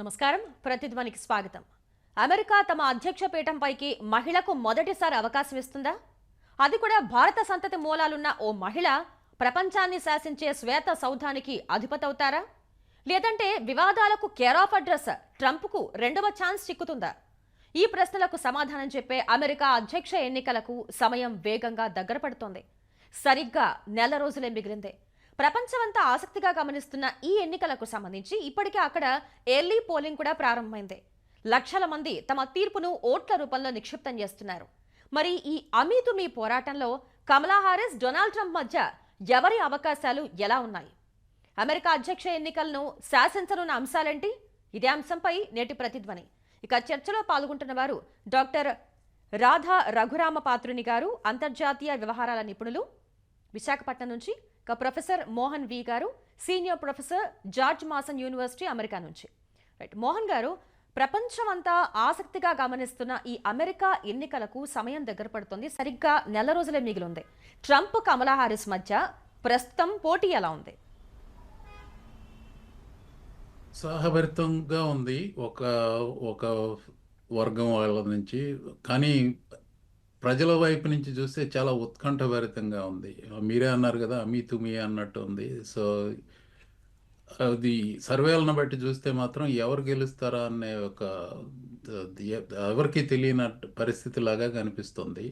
నమస్కారం. ప్రతిధ్వనికి స్వాగతం. అమెరికా తమ అధ్యక్ష పీఠంపైకి మహిళకు మొదటిసారి అవకాశం ఇస్తుందా? అది కూడా భారత సంతతి మూలాలున్న ఓ మహిళ ప్రపంచాన్ని శాసించే శ్వేత సౌధానికి అధిపతవుతారా? లేదంటే వివాదాలకు కేర్ ఆఫ్ అడ్రస్ ట్రంప్కు రెండవ ఛాన్స్ చిక్కుతుందా? ఈ ప్రశ్నలకు సమాధానం చెప్పే అమెరికా అధ్యక్ష ఎన్నికలకు సమయం వేగంగా దగ్గర పడుతోంది. సరిగ్గా నెల రోజులే మిగిలిందే. ప్రపంచమంతా ఆసక్తిగా గమనిస్తున్న ఈ ఎన్నికలకు సంబంధించి ఇప్పటికే అక్కడ ఎర్లీ పోలింగ్ కూడా ప్రారంభమైంది. లక్షల మంది తమ తీర్పును ఓట్ల రూపంలో నిక్షిప్తం చేస్తున్నారు. మరి ఈ అమీతు మీ పోరాటంలో కమలా హారిస్ డొనాల్డ్ ట్రంప్ మధ్య ఎవరి అవకాశాలు ఎలా ఉన్నాయి? అమెరికా అధ్యక్ష ఎన్నికలను శాసించనున్న అంశాలేంటి? ఇదే అంశంపై నేటి ప్రతిధ్వని. ఇక చర్చలో పాల్గొంటున్న వారు డాక్టర్ రాధా రఘురామ పాత్రుని గారు అంతర్జాతీయ వ్యవహారాల నిపుణులు. విశాఖపట్నం నుంచి ఇక ప్రొఫెసర్ మోహన్ వి గారు senior professor George Mason university America నుంచి. రైట్ మోహన్ గారు ప్రపంచమంతా ఆసక్తిగా గమనిస్తున్న ఈ అమెరికా ఎన్నికలకు సమయం దగ్గర పడుతుంది. సరిగ్గా నెల రోజులే మిగిలింది. ట్రంప్ కమలా హారిస్ మధ్య ప్రస్తుతం పోటీ ఎలా ఉంది? సహభరితంగా ఉంది. ఒక ఒక వర్గం వాళ్ళ నుంచి. కానీ ప్రజల వైపు నుంచి చూస్తే చాలా ఉత్కంఠభరితంగా ఉంది. మీరే అన్నారు కదా మీ తుమి అన్నట్టు ఉంది. సో అది సర్వేలను బట్టి చూస్తే మాత్రం ఎవరు గెలుస్తారా అనే ఒక ఎవరికి తెలియని పరిస్థితి లాగా కనిపిస్తుంది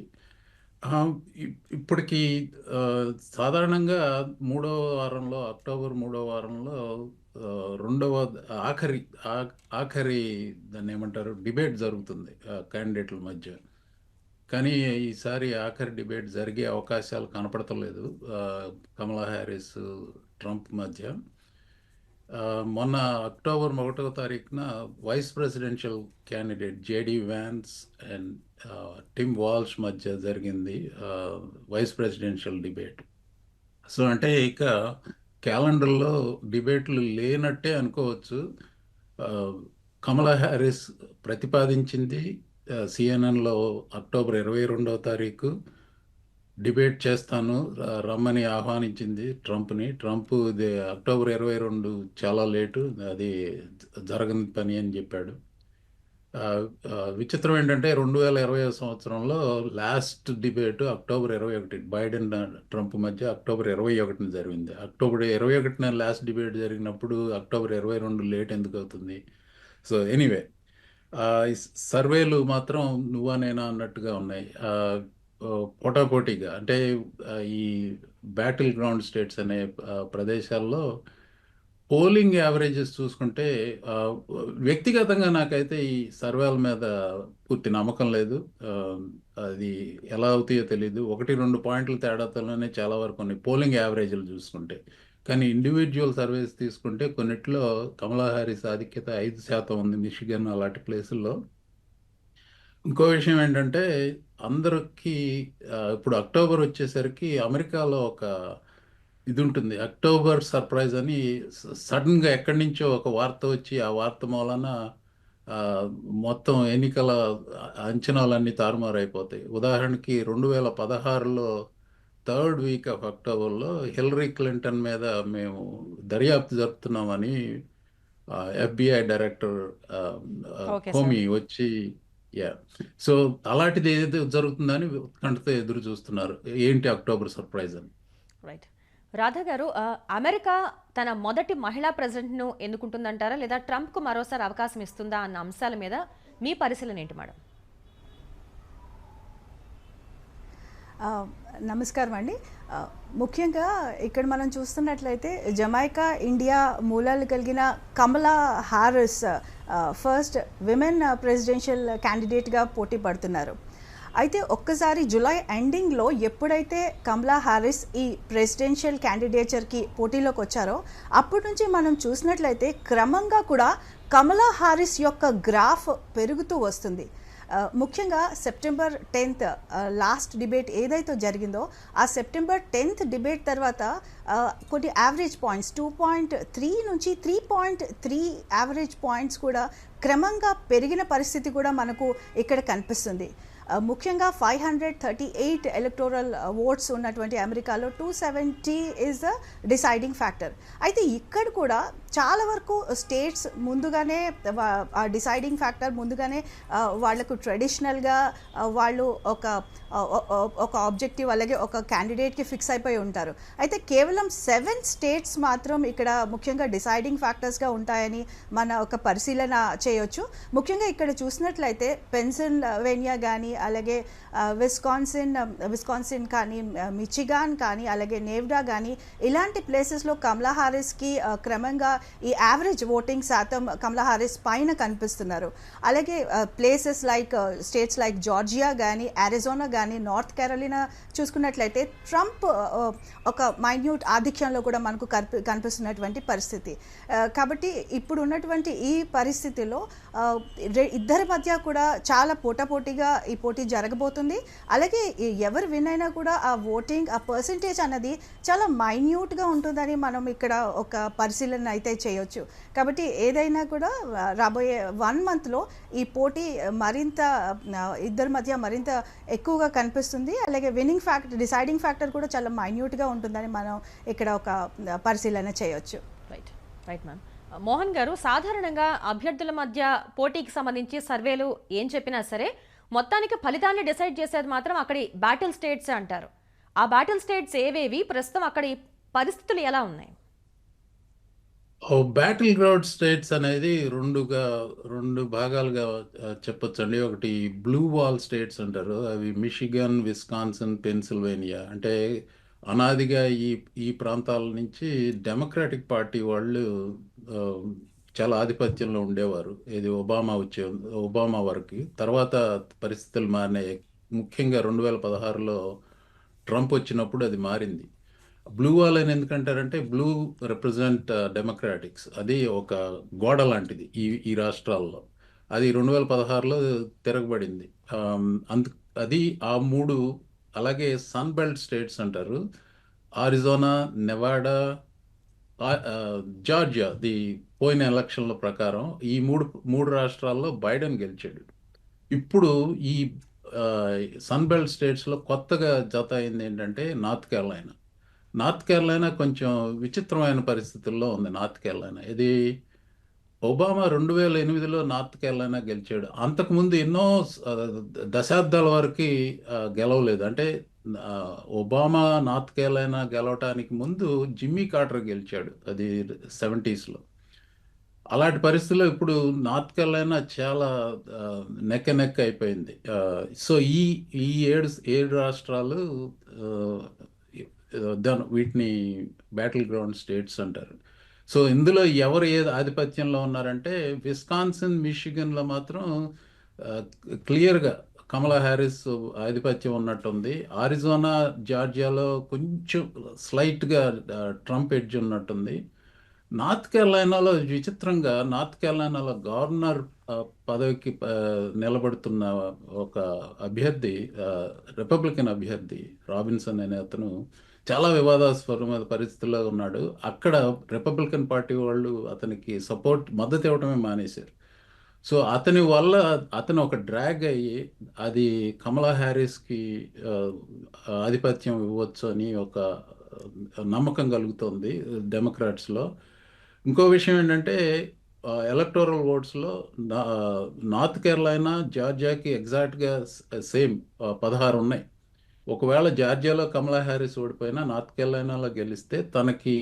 ఇప్పటికీ ఇప్పటికి సాధారణంగా మూడవ వారంలో అక్టోబర్ మూడవ వారంలో రెండవ ఆఖరి ఆఖరి దాన్ని ఏమంటారు డిబేట్ జరుగుతుంది క్యాండిడేట్ల మధ్య. కానీ ఈసారి ఆఖరి డిబేట్ జరిగే అవకాశాలు కనపడతలేదు. కమలా హ్యారిస్ ట్రంప్ మధ్య. మొన్న అక్టోబర్ ఒకటవ తారీఖున vice presidential candidate JD Vance and Tim Walz మధ్య జరిగింది వైస్ ప్రెసిడెన్షియల్ డిబేట్. సో అంటే ఇక క్యాలెండర్లో డిబేట్లు లేనట్టే అనుకోవచ్చు. కమలా హ్యారిస్ ప్రతిపాదించింది సిఎన్ఎన్లో అక్టోబర్ ఇరవై రెండవ తారీఖు డిబేట్ చేస్తాను రమ్మని ఆహ్వానించింది ట్రంప్ని. ట్రంప్ అక్టోబర్ ఇరవై రెండు చాలా లేటు అది జరగని పని అని చెప్పాడు. విచిత్రం ఏంటంటే రెండు వేల ఇరవై సంవత్సరంలో లాస్ట్ డిబేట్ అక్టోబర్ ఇరవై ఒకటి బైడెన్ ట్రంప్ మధ్య అక్టోబర్ ఇరవై ఒకటిన జరిగింది. అక్టోబర్ ఇరవై ఒకటిన లాస్ట్ డిబేట్ జరిగినప్పుడు అక్టోబర్ ఇరవై రెండు లేట్ ఎందుకు అవుతుంది? సో ఎనీవే సర్వేలు మాత్రం నువ్వా నేనా అన్నట్టుగా ఉన్నాయి. పోటాపోటీగా అంటే ఈ బ్యాటిల్ గ్రౌండ్ స్టేట్స్ అనే ప్రదేశాల్లో పోలింగ్ యావరేజెస్ చూసుకుంటే వ్యక్తిగతంగా నాకైతే ఈ సర్వేల మీద పూర్తి నమ్మకం లేదు. అది ఎలా అవుతాయో తెలియదు ఒకటి రెండు పాయింట్ల తేడాతోనే చాలా వరకు ఉన్నాయి. పోలింగ్ యావరేజ్లు చూసుకుంటే. కానీ ఇండివిజువల్ సర్వేస్ తీసుకుంటే కొన్నిట్లో కమలా హారిస్ ఆధిక్యత ఐదు శాతం ఉంది మిషిగన్ అలాంటి ప్లేసుల్లో. ఇంకో విషయం ఏంటంటే అందరికి ఇప్పుడు అక్టోబర్ వచ్చేసరికి అమెరికాలో ఒక ఇది ఉంటుంది అక్టోబర్ సర్ప్రైజ్ అని సడన్గా ఎక్కడి నుంచో ఒక వార్త వచ్చి ఆ వార్త మూలన మొత్తం ఎన్నికల అంచనాలన్నీ తారుమారైపోతాయి. ఉదాహరణకి రెండు వేల పదహారులో థర్డ్ వీక్ ఆఫ్ అక్టోబర్లో హిల్లరీ క్లింటన్ మీద మేము దర్యాప్తు జరుపుతున్నామని ఎఫ్బిఐ డైరెక్టర్ కోమి వచ్చి యా. సో అలాంటిది ఏదైతే జరుగుతుందని ఉత్కంఠతో ఎదురు చూస్తున్నారు. ఏంటి అక్టోబర్ సర్ప్రైజ్ అని? రైట్. రాధా గారు అమెరికా తన మొదటి మహిళా ప్రెసిడెంట్ను ఎన్నుకుంటుందంటారా? లేదా ట్రంప్కు మరోసారి అవకాశం ఇస్తుందా అన్న అంశాల మీద మీ పరిశీలన ఏంటి మేడం? నమస్కారం అండి. ముఖ్యంగా ఇక్కడ మనం చూస్తున్నట్లయితే జమైకా ఇండియా మూలాలు కలిగిన Kamala Harris first women presidential క్యాండిడేట్గా పోటీ పడుతున్నారు. అయితే ఒక్కసారి జులై ఎండింగ్లో ఎప్పుడైతే కమలా హారిస్ ఈ ప్రెసిడెన్షియల్ క్యాండిడేచర్కి పోటీలోకి వచ్చారో అప్పటి నుంచి మనం చూసినట్లయితే క్రమంగా కూడా కమలా హారిస్ యొక్క గ్రాఫ్ పెరుగుతూ వస్తుంది. ముఖ్యంగా సెప్టెంబర్ టెన్త్ లాస్ట్ డిబేట్ ఏదైతే జరిగిందో ఆ సెప్టెంబర్ టెన్త్ డిబేట్ తర్వాత కొన్ని average points two point three నుంచి three point three average points కూడా క్రమంగా పెరిగిన పరిస్థితి కూడా మనకు ఇక్కడ కనిపిస్తుంది. ముఖ్యంగా five hundred thirty eight electoral votes ఉన్నటువంటి అమెరికాలో two seventy is the deciding factor అయితే ఇక్కడ కూడా చాలా వరకు uh, స్టేట్స్ ముందుగానే ఆ డిసైడింగ్ ఫ్యాక్టర్ ముందుగానే uh, వాళ్ళకు వాళ్ళకు ట్రెడిషనల్గా uh, వాళ్ళు ఒక ఒక ఆబ్జెక్టివ్ అలాగే ఒక క్యాండిడేట్కి ఫిక్స్ అయిపోయి ఉంటారు. అయితే కేవలం సెవెన్ స్టేట్స్ మాత్రం ఇక్కడ ముఖ్యంగా డిసైడింగ్ ఫ్యాక్టర్స్గా ఉంటాయని మన ఒక పరిశీలన చేయొచ్చు. ముఖ్యంగా ఇక్కడ చూసినట్లయితే పెన్సిల్వేనియా కానీ అలాగే విస్కాన్సిన్ విస్కాన్సిన్ కానీ మిచిగాన్ కానీ అలాగే నేవ్డా కానీ ఇలాంటి ప్లేసెస్లో కమలా హారిస్కి క్రమంగా ఈ యావరేజ్ ఓటింగ్ శాతం కమలా హారిస్ పైన కనిపిస్తున్నారు. అలాగే places like states like Georgia కానీ అరిజోనా కానీ నార్త్ కేరళినా చూసుకున్నట్లయితే ట్రంప్ ఒక మైన్యూట్ ఆధిక్యంలో కూడా మనకు కనిపి కనిపిస్తున్నటువంటి పరిస్థితి. కాబట్టి ఇప్పుడు ఉన్నటువంటి ఈ పరిస్థితిలో ఇద్దరి మధ్య కూడా చాలా పోటాపోటీగా ఈ పోటీ జరగబోతుంది. అలాగే ఎవరు విన్ అయినా కూడా ఆ ఓటింగ్ ఆ పర్సంటేజ్ అన్నది చాలా మైన్యూట్గా ఉంటుందని మనం ఇక్కడ ఒక పరిశీలన అయితే చేయొచ్చు. కాబట్టి ఏదైనా కూడా రాబోయే వన్ మంత్లో ఈ పోటీ మరింత ఇద్దరి మధ్య మరింత ఎక్కువగా కనిపిస్తుంది. అలాగే విన్నింగ్ ఫ్యాక్టర్ డిసైడింగ్ ఫ్యాక్టర్ కూడా చాలా మైన్యూట్గా ఉంటుందని మనం ఇక్కడ ఒక పరిశీలన చేయొచ్చు. రైట్ రైట్ మ్యామ్ మోహన్ గారు సాధారణంగా అభ్యర్థుల మధ్య పోటీకి సంబంధించి సర్వేలు ఏం చెప్పినా సరే మొత్తానికి ఫలితాన్ని డిసైడ్ చేసేది మాత్రం అక్కడి బ్యాటిల్ స్టేట్స్ అంటారు. ఆ బ్యాటిల్ స్టేట్స్ ఏవేవి? ప్రస్తుతం అక్కడి పరిస్థితులు ఎలా ఉన్నాయి? ఓ బ్యాటిల్ గ్రౌండ్ స్టేట్స్ అనేది రెండుగా రెండు భాగాలుగా చెప్పొచ్చండి. ఒకటి బ్లూ వాల్ స్టేట్స్ అంటారు. అవి మిషిగన్ విస్కాన్సన్ పెన్సిల్వేనియా. అంటే అనాదిగా ఈ ఈ ప్రాంతాల నుంచి డెమోక్రాటిక్ పార్టీ వాళ్ళు చాలా ఆధిపత్యంలో ఉండేవారు. ఇది ఒబామా వచ్చే ఒబామా వరకు. తర్వాత పరిస్థితులు మారినాయి. ముఖ్యంగా రెండు వేల పదహారులో ట్రంప్ వచ్చినప్పుడు అది మారింది. బ్లూ వాల్ అని ఎందుకంటారంటే బ్లూ రిప్రజెంట్ డెమోక్రాటిక్స్. అది ఒక గోడ లాంటిది ఈ ఈ రాష్ట్రాల్లో. అది రెండు వేల పదహారులో తిరగబడింది. అందు అది ఆ మూడు అలాగే సన్ బెల్ట్ స్టేట్స్ అంటారు. ఆరిజోనా నెవాడా జార్జియా ది పోయిన ఎలక్షన్ల ప్రకారం ఈ మూడు మూడు రాష్ట్రాల్లో బైడెన్ గెలిచాడు. ఇప్పుడు ఈ సన్బెల్ట్ స్టేట్స్లో కొత్తగా జత అయింది ఏంటంటే నార్త్ కేరళైనా. నార్త్ కేరళైనా కొంచెం విచిత్రమైన పరిస్థితుల్లో ఉంది నార్త్ కేరళైనా. ఇది ఒబామా రెండు వేల ఎనిమిదిలో నార్త్ కేరళైనా గెలిచాడు. అంతకుముందు ఎన్నో దశాబ్దాల వరకు గెలవలేదు. అంటే ఒబామా నార్త్ కేరళైనా గెలవటానికి ముందు జిమ్మీ కార్టర్ గెలిచాడు అది సెవెంటీస్లో. అలాంటి పరిస్థితుల్లో ఇప్పుడు నార్త్ కేరళైనా చాలా నెక్క నెక్క అయిపోయింది. సో ఈ ఈ ఏడు ఏడు రాష్ట్రాలు దాని వీటిని బ్యాటిల్ గ్రౌండ్ స్టేట్స్ అంటారు. సో ఇందులో ఎవరు ఏ ఆధిపత్యంలో ఉన్నారంటే విస్కాన్సిన్ మిషిగన్లో మాత్రం క్లియర్గా కమలా హ్యారిస్ ఆధిపత్యం ఉన్నట్టుంది. ఆరిజోనా జార్జియాలో కొంచెం స్లైట్గా ట్రంప్ ఎడ్జ్ ఉన్నట్టుంది. నార్త్ కేరళైనాలో విచిత్రంగా నార్త్ కేరళైనాలో గవర్నర్ పదవికి నిలబడుతున్న ఒక అభ్యర్థి రిపబ్లికన్ అభ్యర్థి రాబిన్సన్ అనే అతను చాలా వివాదాస్పదమైన పరిస్థితుల్లో ఉన్నాడు. అక్కడ రిపబ్లికన్ పార్టీ వాళ్ళు అతనికి సపోర్ట్ మద్దతు ఇవ్వడమే మానేశారు. సో అతని వల్ల అతను ఒక డ్రాగ్ అయ్యి అది కమలా హ్యారిస్కి ఆధిపత్యం ఇవ్వచ్చు అని ఒక నమ్మకం కలుగుతోంది డెమోక్రాట్స్లో. ఇంకో విషయం ఏంటంటే ఎలక్టోరల్ ఓట్స్లో నార్త్ కేరళైనా జార్జియాకి ఎగ్జాక్ట్గా సేమ్ పదహారు ఉన్నాయి. ఒకవేళ జార్జియాలో కమలా హ్యారిస్ ఓడిపోయినా నార్త్ కేరళైనాలో గెలిస్తే తనకి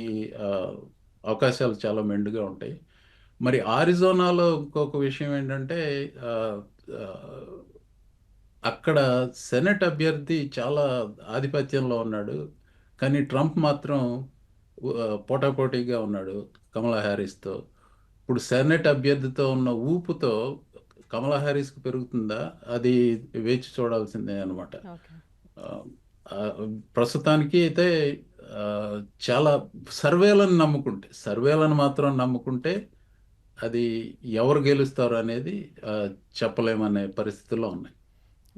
అవకాశాలు చాలా మెండుగా ఉంటాయి. మరి ఆరిజోనాలో ఇంకొక విషయం ఏంటంటే అక్కడ సెనెట్ అభ్యర్థి చాలా ఆధిపత్యంలో ఉన్నాడు. కానీ ట్రంప్ మాత్రం పోటాపోటీగా ఉన్నాడు కమలా హ్యారిస్తో. ఇప్పుడు సెనెట్ అభ్యర్థితో ఉన్న ఊపుతో కమలా హ్యారిస్కి పెరుగుతుందా? అది వేచి చూడాల్సిందే అనమాట ప్రస్తుతానికి అయితే చాలా సర్వేలను నమ్ముకుంటే సర్వేలను మాత్రం నమ్ముకుంటే అది ఎవరు గెలుస్తారు అనేది చెప్పలేమనే పరిస్థితుల్లో ఉన్నాయి.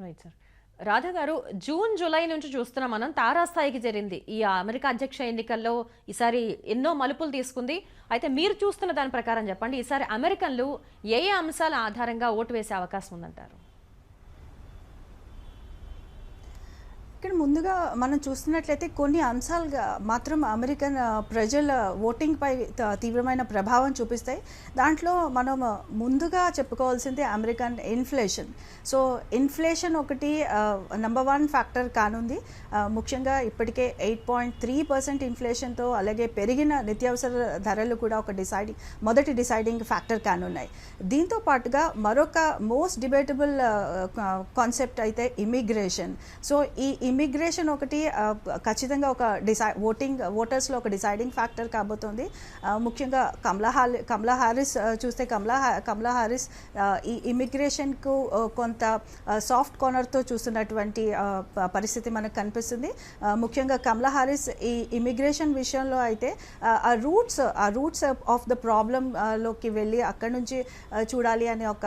రైట్ సార్ రాధా గారు జూన్ జూలై నుంచి చూస్తున్నాం మనం తారాస్థాయికి జరిగింది ఈ అమెరికా అధ్యక్ష ఎన్నికల్లో ఈసారి ఎన్నో మలుపులు తీసుకుంది. అయితే మీరు చూస్తున్న దాని ప్రకారం చెప్పండి ఈసారి అమెరికన్లు ఏ ఏ అంశాల ఆధారంగా ఓటు వేసే అవకాశం ఉందంటారు? ఇక్కడ ముందుగా మనం చూస్తున్నట్లయితే కొన్ని అంశాలుగా మాత్రం అమెరికన్ ప్రజల ఓటింగ్ పై తీవ్రమైన ప్రభావం చూపిస్తాయి. దాంట్లో మనం ముందుగా చెప్పుకోవాల్సింది అమెరికన్ ఇన్ఫ్లేషన్. సో ఇన్ఫ్లేషన్ ఒకటి నెంబర్ వన్ ఫ్యాక్టర్ కానుంది. ముఖ్యంగా ఇప్పటికే ఎయిట్ పాయింట్ త్రీ పర్సెంట్ ఇన్ఫ్లేషన్తో అలాగే పెరిగిన నిత్యావసర ధరలు కూడా ఒక డిసైడింగ్ మొదటి డిసైడింగ్ ఫ్యాక్టర్ కానున్నాయి. దీంతో పాటుగా మరొక మోస్ట్ డిబేటబుల్ కాన్సెప్ట్ అయితే ఇమిగ్రేషన్. సో ఈ ఇమిగ్రేషన్ ఒకటి ఖచ్చితంగా ఒక డిసై ఓటింగ్ ఓటర్స్లో ఒక డిసైడింగ్ ఫ్యాక్టర్ కాబోతోంది. ముఖ్యంగా కమలా హాలి కమలా హారిస్ చూస్తే కమలా కమలా హారిస్ ఈ ఇమిగ్రేషన్కు కొంత సాఫ్ట్ కార్నర్తో చూస్తున్నటువంటి పరిస్థితి మనకు కనిపిస్తుంది. ముఖ్యంగా కమలా హారిస్ ఈ ఇమిగ్రేషన్ విషయంలో అయితే ఆ, రూట్స్ ఆ రూట్స్ ఆఫ్ ద ప్రాబ్లంలోకి వెళ్ళి అక్కడి నుంచి చూడాలి అని ఒక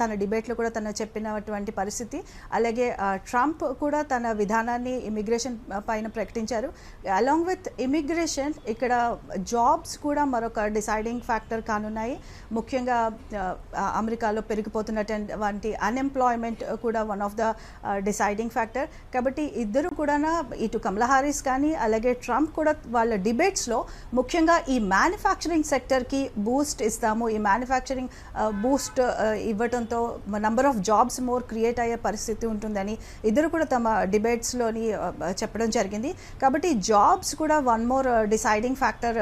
తన డిబేట్లో కూడా తను చెప్పినటువంటి పరిస్థితి. అలాగే ట్రంప్ కూడా తన విధానాన్ని ఇమిగ్రేషన్ పైన ప్రకటించారు. అలాంగ్ విత్ ఇమిగ్రేషన్ ఇక్కడ జాబ్స్ కూడా మరొక డిసైడింగ్ ఫ్యాక్టర్ కానున్నాయి. ముఖ్యంగా అమెరికాలో పెరిగిపోతున్నటువంటి అన్ఎంప్లాయ్మెంట్ కూడా one of the deciding factor కాబట్టి ఇద్దరు కూడా ఇటు కమలా హారీస్ కానీ అలాగే ట్రంప్ కూడా వాళ్ళ డిబేట్స్లో ముఖ్యంగా ఈ మ్యానుఫ్యాక్చరింగ్ సెక్టర్కి బూస్ట్ ఇస్తాము. ఈ మ్యానుఫ్యాక్చరింగ్ బూస్ట్ ఇవ్వడంతో number of jobs more create అయ్యే పరిస్థితి ఉంటుందని ఇద్దరు కూడా తమ డిబేట్స్ లోని చెప్పడం జరిగింది. కాబట్టి జాబ్స్ కూడా వన్ మోర్ డిసైడింగ్ ఫ్యాక్టర్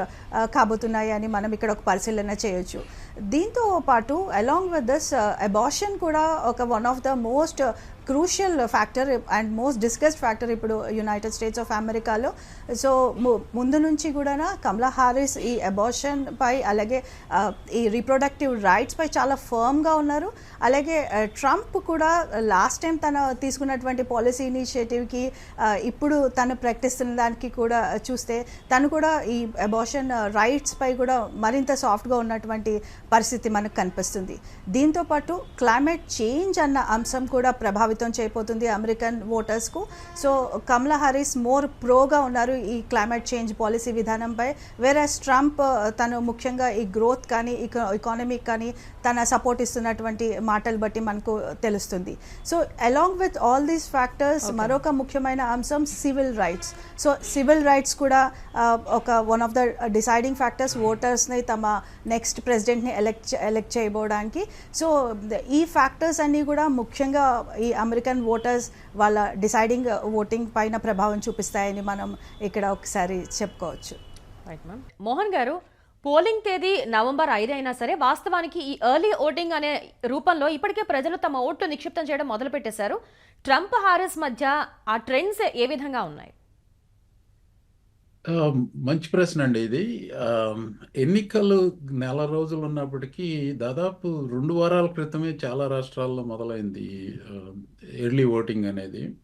కాబోతున్నాయి అని మనం ఇక్కడ ఒక పరిశీలన చేయొచ్చు. దీంతో పాటు అలాంగ్ విత్ దిస్ అబార్షన్ కూడా ఒక one of the most crucial factor and most discussed factor ఇప్పుడు యునైటెడ్ స్టేట్స్ ఆఫ్ అమెరికాలో సో ముందు నుంచి కూడా కమలా హారిస్ ఈ అబార్షన్ పై అలాగే ఈ రీప్రొడక్టివ్ రైట్స్ పై చాలా ఫర్మ్గా ఉన్నారు. అలాగే ట్రంప్ కూడా లాస్ట్ టైం తన తీసుకున్నటువంటి పాలసీ ఇనిషియేటివ్కి ఇప్పుడు తను ప్రకటిస్తున్న దానికి కూడా చూస్తే తను కూడా ఈ అబార్షన్ రైట్స్ పై కూడా మరింత సాఫ్ట్గా ఉన్నటువంటి పరిస్థితి మనకు కనిపిస్తుంది. దీంతో పాటు క్లైమేట్ చేంజ్ అన్న అంశం కూడా ప్రభావితం చేయబోతుంది అమెరికన్ ఓటర్స్కు. సో కమలా హారిస్ మోర్ ప్రోగా ఉన్నారు ఈ క్లైమేట్ చేంజ్ పాలసీ విధానంపై. వేరస్ ట్రంప్ తను ముఖ్యంగా ఈ గ్రోత్ కానీ ఎకానమీ కానీ తన సపోర్ట్ ఇస్తున్నటువంటి మాటలు బట్టి మనకు తెలుస్తుంది. So along with all these factors మరొక ముఖ్యమైన అంశం civil rights so civil rights కూడా ఒక one of the deciding factors ఓటర్స్ని తమ నెక్స్ట్ ప్రెసిడెంట్ని ఎలెక్ట్ ఎలెక్ట్ చేయబోవడానికి. సో ఈ ఫ్యాక్టర్స్ అన్నీ కూడా ముఖ్యంగా ఈ అమెరికన్ ఓటర్స్ వాళ్ళ డిసైడింగ్ ఓటింగ్ uh, పైన ప్రభావం చూపిస్తాయని మనం ఇక్కడ ఒకసారి చెప్పుకోవచ్చు. రైట్ మ్యామ్ మోహన్ గారు పోలింగ్ తేదీ నవంబర్ ఐదు అయినా సరే వాస్తవానికి ఈ ఎర్లీ ఓటింగ్ అనే రూపంలో ఇప్పటికే ప్రజలు తమ ఓట్లు నిక్షిప్తం చేయడం మొదలుపెట్టేశారు. ట్రంప్ హారిస్ మధ్య ఆ ట్రెండ్స్ ఏ విధంగా ఉన్నాయి? ఆ, మంచి ప్రశ్న అండి ఇది. ఆ, ఎన్నికలు నెల రోజులు ఉన్నప్పటికీ దాదాపు రెండు వారాల క్రితమే చాలా రాష్ట్రాల్లో మొదలైంది ఎర్లీ ఓటింగ్ అనేది.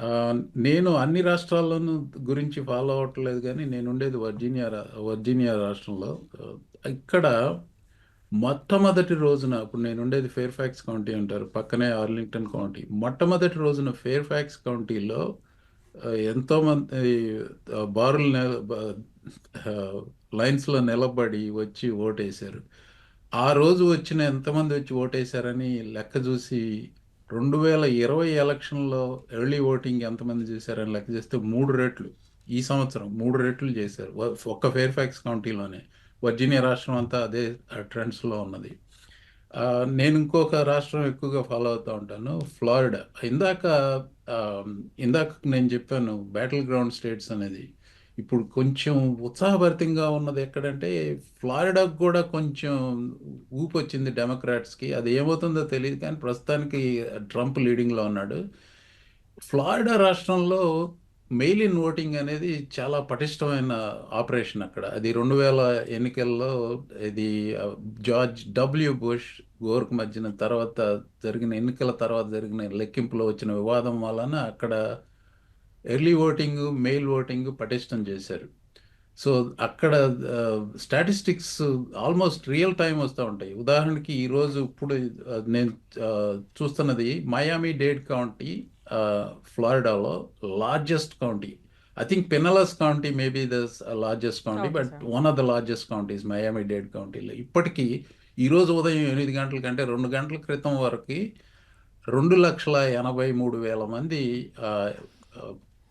ఆ, నేను అన్ని రాష్ట్రాల్లోనూ గురించి ఫాలో అవ్వట్లేదు కానీ నేను ఉండేది వర్జీనియా రా- వర్జీనియా రాష్ట్రంలో. ఆ, ఇక్కడ మొట్టమొదటి రోజున ఇప్పుడు నేను ఉండేది ఫేర్ ఫ్యాక్స్ కౌంటీ అంటారు పక్కనే ఆర్లింగ్టన్ కౌంటీ. మొట్టమొదటి రోజున ఫెయిర్ ఫ్యాక్స్ కౌంటీలో ఎంతోమంది బారులు లైన్స్లో నిలబడి వచ్చి ఓటేశారు. ఆ రోజు వచ్చిన ఎంతమంది వచ్చి ఓటేశారని లెక్క చూసి రెండు వేల ఇరవై ఎలక్షన్లో ఎర్లీ ఓటింగ్ ఎంతమంది చేశారని లెక్క చేస్తే మూడు రెట్లు. ఈ సంవత్సరం మూడు రెట్లు చేశారు. ఒక్క ఫేర్ఫాక్స్ కౌంటీలోనే. వర్జీనియా రాష్ట్రం అంతా అదే ట్రెండ్స్లో ఉన్నది. నేను ఇంకొక రాష్ట్రం ఎక్కువగా ఫాలో అవుతూ ఉంటాను ఫ్లారిడా ఇందాక ఇందాక నేను చెప్పాను బ్యాటిల్ గ్రౌండ్ స్టేట్స్ అనేది ఇప్పుడు కొంచెం ఉత్సాహభరితంగా ఉన్నది ఎక్కడంటే ఫ్లారిడాకు కూడా కొంచెం ఊపు వచ్చింది డెమోక్రాట్స్కి అది ఏమవుతుందో తెలియదు కానీ ప్రస్తుతానికి ట్రంప్ లీడింగ్లో ఉన్నాడు. ఫ్లారిడా రాష్ట్రంలో మెయిల్ ఇన్ ఓటింగ్ అనేది చాలా పటిష్టమైన ఆపరేషన్ అక్కడ. అది రెండు వేల ఎన్నికల్లో ఇది జార్జ్ డబ్ల్యూ బుష్ గోర్కు మధ్యన తర్వాత జరిగిన ఎన్నికల తర్వాత జరిగిన లెక్కింపులో వచ్చిన వివాదం వలన అక్కడ ఎర్లీ ఓటింగ్ మెయిల్ ఓటింగ్ పటిష్టం చేశారు. సో అక్కడ స్టాటిస్టిక్స్ ఆల్మోస్ట్ రియల్ టైం వస్తూ ఉంటాయి. ఉదాహరణకి ఈరోజు ఇప్పుడు నేను చూస్తున్నది Miami Dade county ఫ్లారిడాలో largest county I think Pinellas county maybe the largest county but. One of the largest counties Miami Dade కౌంటీలో ఇప్పటికీ ఈరోజు ఉదయం ఎనిమిది గంటల కంటే రెండు గంటల క్రితం వరకు రెండు లక్షల ఎనభై మూడు వేల మంది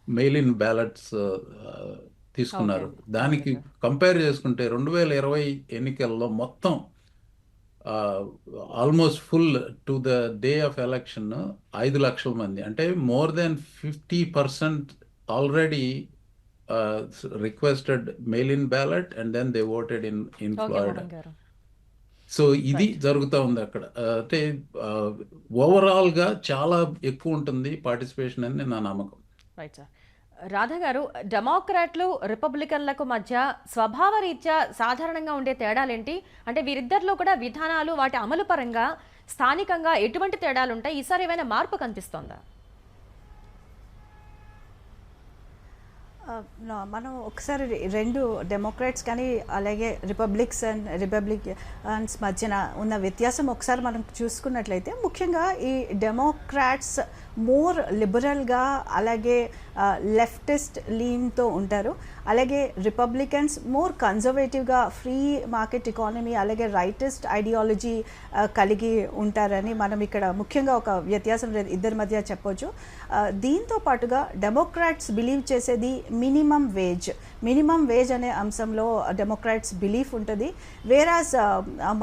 మెయిల్ ఇన్ బ్యాలెట్స్ తీసుకున్నారు. దానికి కంపేర్ చేసుకుంటే రెండు వేల ఇరవై ఎన్నికల్లో మొత్తం almost full to the day of election ఐదు లక్షల మంది. అంటే more than fifty percent already requested mail in ballot and then they voted in in Florida so ఇది జరుగుతూ ఉంది అక్కడ. అంటే ఓవరాల్గా చాలా ఎక్కువ ఉంటుంది పార్టిసిపేషన్ అని నా నమ్మకం. రైట్ సార్ రాధా గారు డెమోక్రాట్లు రిపబ్లికన్లకు మధ్య స్వభావ రీత్యా సాధారణంగా ఉండే తేడాలేంటి? అంటే వీరిద్దరిలో కూడా విధానాలు వాటి అమలు పరంగా స్థానికంగా ఎటువంటి తేడాలు ఉంటాయి ఈసారి ఏమైనా మార్పు కనిపిస్తోందా? మనం ఒకసారి రెండు డెమోక్రాట్స్ కానీ అలాగే రిపబ్లిక్స్ అండ్ రిపబ్లికన్స్ మధ్యన ఉన్న వ్యత్యాసం ఒకసారి మనం చూసుకున్నట్లయితే ముఖ్యంగా ఈ డెమోక్రాట్స్ మోర్ లిబరల్గా అలాగే లెఫ్టిస్ట్ లీన్తో ఉంటారు. అలాగే రిపబ్లికన్స్ మోర్ కన్జర్వేటివ్గా ఫ్రీ మార్కెట్ ఎకానమీ అలాగే రైటిస్ట్ ఐడియాలజీ కలిగి ఉంటారని మనం ఇక్కడ ముఖ్యంగా ఒక వ్యత్యాసం ఇద్దరి మధ్య చెప్పొచ్చు. దీంతో పాటుగా డెమోక్రాట్స్ బిలీవ్ చేసేది మినిమం వేజ్ మినిమం వేజ్ అనే అంశంలో డెమోక్రాట్స్ బిలీఫ్ ఉంటుంది. వేరాస్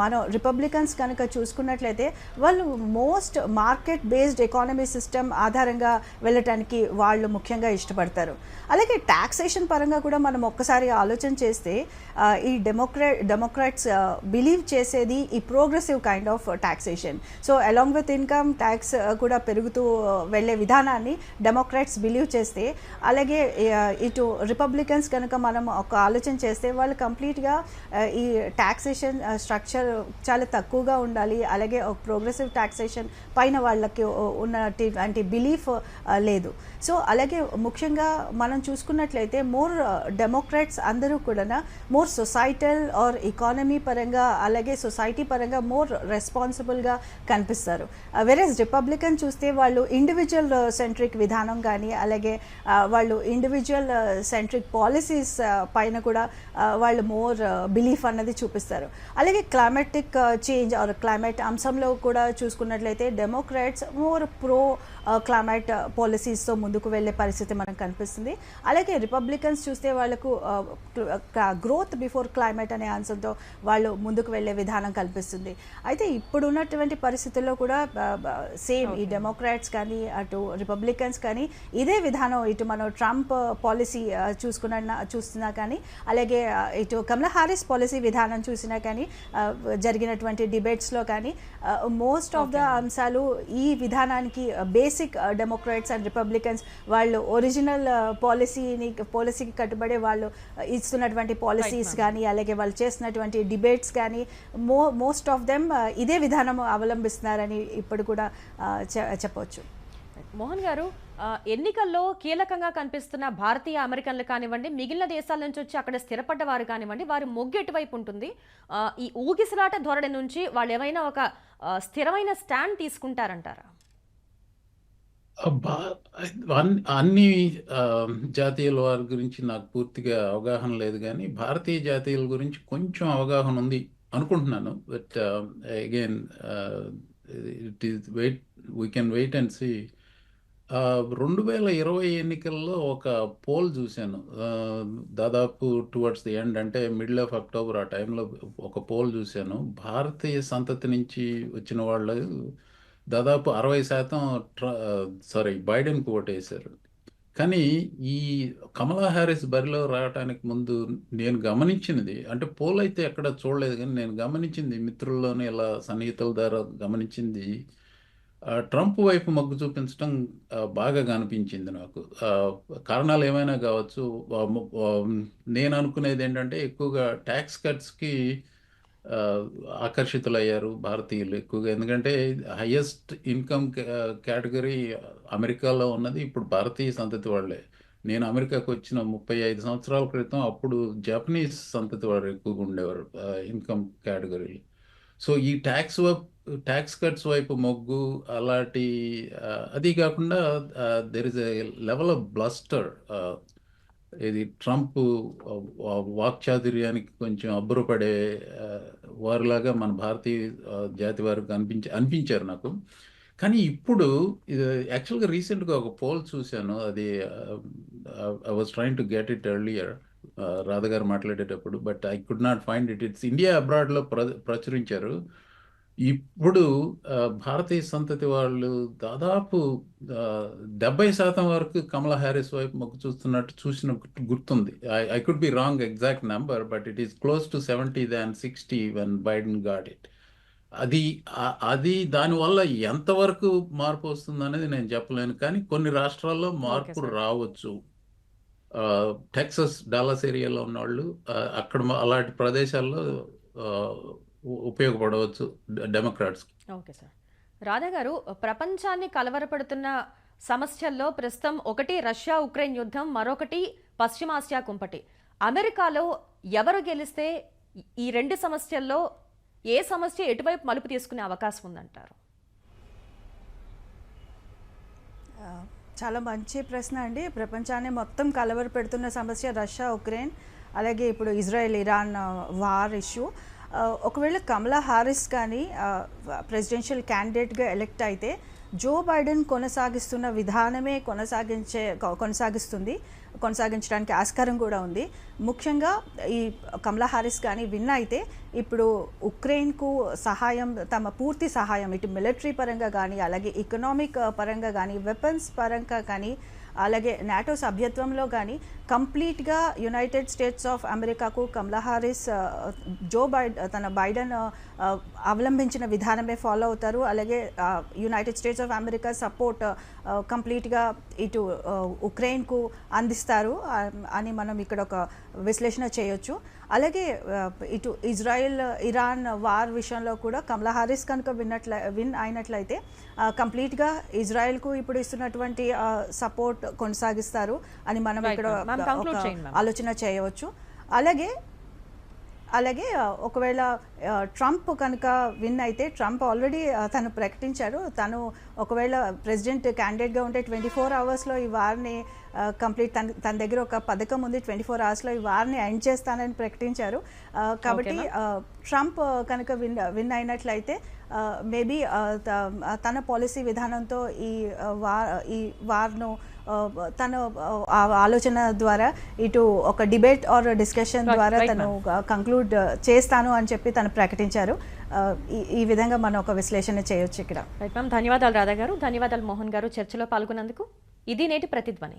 మనం రిపబ్లికన్స్ కనుక చూసుకున్నట్లయితే వాళ్ళు most market based economy system ఆధారంగా వెళ్ళటానికి వాళ్ళు ముఖ్యంగా ఇష్టపడతారు. అలాగే టాక్సేషన్ పరంగా కూడా మనం ఒక్కసారి ఆలోచన చేస్తే ఈ డెమోక్రా డెమోక్రాట్స్ బిలీవ్ చేసేది ఈ progressive kind of taxation so along with income tax కూడా పెరుగుతూ వెళ్ళే విధానాన్ని డెమోక్రాట్స్ బిలీవ్ చేస్తే అలాగే ఇటు రిపబ్లికన్స్ కనుక మనం ఒక ఆలోచన చేస్తే వాళ్ళు కంప్లీట్గా ఈ టాక్సేషన్ స్ట్రక్చర్ చాలా తక్కువగా ఉండాలి. అలాగే ఒక ప్రోగ్రెసివ్ టాక్సేషన్ పైన వాళ్ళకి ఉన్న అలాంటి బిలీఫ్ uh, లేదు. సో అలాగే ముఖ్యంగా మనం చూసుకున్నట్లయితే మోర్ డెమోక్రాట్స్ uh, అందరూ కూడా మోర్ సొసైటల్ ఆర్ ఎకానమీ పరంగా అలాగే సొసైటీ పరంగా మోర్ రెస్పాన్సిబుల్గా కనిపిస్తారు. Uh, వెరస్ రిపబ్లికన్ చూస్తే వాళ్ళు ఇండివిజువల్ సెంట్రిక్ విధానం కానీ అలాగే వాళ్ళు ఇండివిజువల్ సెంట్రిక్ పాలసీస్ పైన కూడా వాళ్ళు మోర్ బిలీఫ్ అన్నది చూపిస్తారు. అలాగే క్లైమాటిక్ చేంజ్ ఆర్ క్లైమేట్ అంశంలో కూడా చూసుకున్నట్లయితే డెమోక్రాట్స్ మోర్ ప్రో క్లైమేట్ పాలసీస్తో ముందుకు వెళ్ళే పరిస్థితి మనకు కనిపిస్తుంది. అలాగే రిపబ్లికన్స్ చూస్తే వాళ్ళకు గ్రోత్ బిఫోర్ క్లైమేట్ అనే అంశంతో వాళ్ళు ముందుకు వెళ్ళే విధానం కల్పిస్తుంది. అయితే ఇప్పుడు ఉన్నటువంటి పరిస్థితుల్లో కూడా సేమ్ ఈ డెమోక్రాట్స్ కానీ అటు రిపబ్లికన్స్ కానీ ఇదే విధానం ఇటు మనం ట్రంప్ పాలసీ చూసుకున్న చూస్తున్నా కానీ అలాగే ఇటు కమలా హారిస్ పాలసీ విధానం చూసినా కానీ జరిగినటువంటి డిబేట్స్లో కానీ మోస్ట్ ఆఫ్ ద అంశాలు ఈ విధానానికి బేసిక్ డెమోక్రాట్స్ అండ్ రిపబ్లికన్స్ వాళ్ళు ఒరిజినల్ పాలసీని పాలసీకి కట్టుబడే వాళ్ళు ఇస్తున్నటువంటి పాలసీస్ కానీ అలాగే వాళ్ళు చేస్తున్నటువంటి డిబేట్స్ కానీ మో మోస్ట్ ఆఫ్ దెమ్ ఇదే విధానం అవలంబిస్తున్నారని ఇప్పుడు కూడా చెప్పవచ్చు మోహన్ గారు ఎన్నికల్లో కీలకంగా కనిపిస్తున్న భారతీయ అమెరికన్లు కానివ్వండి మిగిలిన దేశాల నుంచి వచ్చి అక్కడ స్థిరపడ్డ వారు కానివ్వండి వారి మొగ్గు ఎటువైపు ఉంటుంది? ఈ ఊగిసలాట ధోరణి నుంచి వాళ్ళు ఏమైనా ఒక స్థిరమైన స్టాండ్ తీసుకుంటారంటారా? అన్ని జాతీయుల వారి గురించి నాకు పూర్తిగా అవగాహన లేదు కానీ భారతీయ జాతీయుల గురించి కొంచెం అవగాహన ఉంది అనుకుంటున్నాను. But again it is wait we can wait and see. రెండు వేల ఇరవై ఎన్నికల్లో ఒక పోల్ చూశాను. దాదాపు టువర్డ్స్ ది ఎండ్ అంటే మిడిల్ ఆఫ్ అక్టోబర్ ఆ టైంలో ఒక పోల్ చూశాను. భారతీయ సంతతి నుంచి వచ్చిన వాళ్ళు దాదాపు అరవై శాతం సారీ బైడెన్కి ఓటేశారు. కానీ ఈ కమలా హ్యారిస్ బరిలో రావడానికి ముందు నేను గమనించినది అంటే పోల్ అయితే ఎక్కడ చూడలేదు కానీ నేను గమనించింది మిత్రుల్లోనే ఇలా సన్నిహితుల ద్వారా గమనించింది ట్రంప్ వైపు మొగ్గు చూపించడం బాగా కనిపించింది నాకు. కారణాలు ఏమైనా కావచ్చు నేను అనుకునేది ఏంటంటే ఎక్కువగా ట్యాక్స్ కట్స్కి ఆకర్షితులయ్యారు భారతీయులు ఎక్కువగా. ఎందుకంటే హయ్యెస్ట్ ఇన్కమ్ కేటగిరీ అమెరికాలో ఉన్నది. ఇప్పుడు భారతీయ సంతతి వాళ్ళే. నేను అమెరికాకు వచ్చిన ముప్పై ఐదు సంవత్సరాల క్రితం అప్పుడు జపనీస్ సంతతి వారు ఎక్కువగా ఉండేవారు ఇన్కమ్ కేటగిరీలు సో ఈ ట్యాక్స్ వైపు ట్యాక్స్ కట్స్ వైపు మొగ్గు అలాంటి అది కాకుండా there is a level of bluster ఇది ట్రంప్ వాక్చాతుర్యానికి కొంచెం అబ్బురపడే వారిలాగా మన భారతీయ జాతి వారు అనిపించ అనిపించారు నాకు. కానీ ఇప్పుడు ఇది యాక్చువల్గా రీసెంట్గా ఒక పోల్ చూశాను. అది I was trying to get it earlier Radha గారు మాట్లాడేటప్పుడు but I could not find it. It's India అబ్రాడ్లో ప్ర ప్రచురించారు. ఇప్పుడు భారతీయ సంతతి వాళ్ళు దాదాపు డెబ్బై శాతం వరకు కమలా హ్యారిస్ వైపు మొగ్గు చూస్తున్నట్టు చూసిన గుర్తు- గుర్తుంది. I I could be wrong exact number but it is close to seventy than sixty when Biden got it అది అది దానివల్ల ఎంతవరకు మార్పు వస్తుంది అనేది నేను చెప్పలేను కానీ కొన్ని రాష్ట్రాల్లో మార్పు. రావచ్చు. టెక్సస్ డాలస్ ఏరియాలో ఉన్న వాళ్ళు ఆ, అక్కడ అలాంటి ప్రదేశాల్లో ఉపయోగపడవచ్చు Democrats. Okay sir. Radha garu ప్రపంచాన్ని కలవరపడుతున్న సమస్యల్లో ప్రస్తుతం ఒకటి రష్యా ఉక్రెయిన్ యుద్ధం మరొకటి పశ్చిమాసియా కుంపటి. అమెరికాలో ఎవరు గెలిస్తే ఈ రెండు సమస్యల్లో ఏ సమస్య ఎటువైపు మలుపు తీసుకునే అవకాశం ఉందంటారు? చాలా మంచి ప్రశ్న అండి. ప్రపంచాన్ని మొత్తం కలవర పెడుతున్న సమస్య రష్యా ఉక్రెయిన్ అలాగే ఇప్పుడు ఇజ్రాయెల్ ఇరాన్ వార్ ఇష్యూ. ఒకవేళ కమలా హారిస్ కానీ ప్రెసిడెన్షియల్ క్యాండిడేట్గా ఎలెక్ట్ అయితే జో బైడెన్ కొనసాగిస్తున్న విధానమే కొనసాగించే కొనసాగిస్తుంది కొనసాగించడానికి ఆస్కారం కూడా ఉంది. ముఖ్యంగా ఈ కమలా హారిస్ కానీ విన్ అయితే ఇప్పుడు ఉక్రెయిన్కు సహాయం తమ పూర్తి సహాయం ఇటు మిలిటరీ పరంగా కానీ అలాగే ఎకనామిక్ పరంగా కానీ వెపన్స్ పరంగా కానీ అలాగే నాటో సభ్యత్వంలో కానీ కంప్లీట్గా యునైటెడ్ స్టేట్స్ ఆఫ్ అమెరికాకు కమలా హారిస్ జో బైడ్ తన బైడెన్ అవలంబించిన విధానమే ఫాలో అవుతారు. అలాగే United States of America support కంప్లీట్గా ఇటు ఉక్రెయిన్కు అందిస్తారు అని మనం ఇక్కడ ఒక విశ్లేషణ చేయొచ్చు. అలాగే ఇటు ఇజ్రాయెల్ ఇరాన్ వార్ విషయంలో కూడా కమలా హారిస్ కనుక విన్నట్ల విన్ అయినట్లయితే కంప్లీట్గా ఇజ్రాయెల్కు ఇప్పుడు ఇస్తున్నటువంటి సపోర్ట్ కొనసాగిస్తారు అని మనం ఇక్కడ. ఆలోచన చేయవచ్చు అలాగే అలాగే ఒకవేళ ట్రంప్ కనుక విన్ అయితే ట్రంప్ ఆల్రెడీ తను ప్రకటించారు. తను ఒకవేళ ప్రెసిడెంట్ క్యాండిడేట్గా ఉంటే ట్వంటీ ఫోర్ అవర్స్లో ఈ వార్ని కంప్లీట్ తన తన దగ్గర ఒక పథకం ఉంది. ట్వంటీ ఫోర్ అవర్స్లో ఈ వార్ని ఎండ్ చేస్తానని ప్రకటించారు. కాబట్టి ట్రంప్ కనుక విన్ విన్ అయినట్లయితే మేబీ తన పాలసీ విధానంతో ఈ వార్ ఈ వార్ను తన ఆలోచన ద్వారా ఇటు ఒక డిబేట్ ఆర్ డిస్కషన్ ద్వారా తను కంక్లూడ్ చేస్తాను అని చెప్పి తను ప్రకటించారు. ఈ- ఈ విధంగా మనం ఒక విశ్లేషణ చేయొచ్చు ఇక్కడ. రైట్ మ్యామ్ ధన్యవాదాలు రాధా గారు. ధన్యవాదాలు మోహన్ గారు చర్చలో పాల్గొన్నందుకు. ఇది నేటి ప్రతిధ్వని.